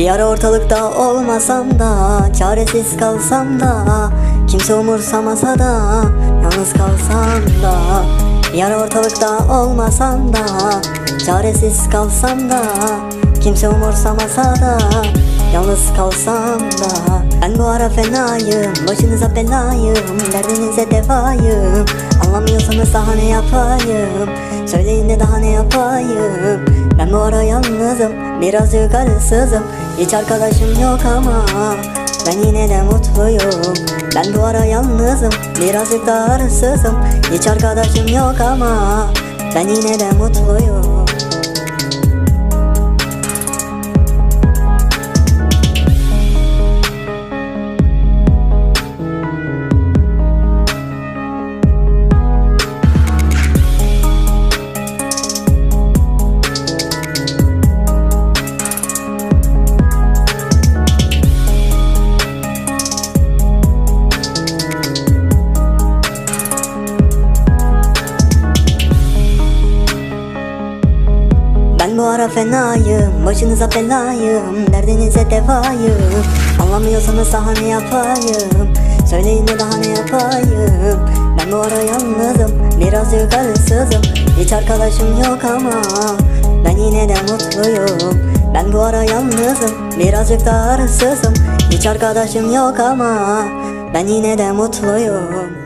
Bir ara ortalıkta olmasam da Çaresiz kalsam da Kimse umursamasa da Yalnız kalsam da. Bir ara ortalıkta olmasam da Çaresiz kalsam da Kimse umursamasa da Yalnız kalsam da. Ben bu ara fenayım Başınıza belayım Derdinize devayım. Anlamıyorsanız daha ne yapayım? Söyleyin de daha ne yapayım yalnızım Biraz yukarısızım Hiç arkadaşım yok ama Ben yine de mutluyum. Ben bu ara yalnızım Birazcık da arsızım Hiç arkadaşım yok ama Ben yine de mutluyum bu ara fenayım, başınıza belayım Derdinize devayım. Anlamıyorsanız daha ne yapayım? Söyleyin de daha ne yapayım? Ben bu ara yalnızım, biraz yukarısızım. Hiç arkadaşım yok ama Ben yine de mutluyum. Ben bu ara yalnızım, birazcık da arsızım Hiç arkadaşım yok ama Ben yine de mutluyum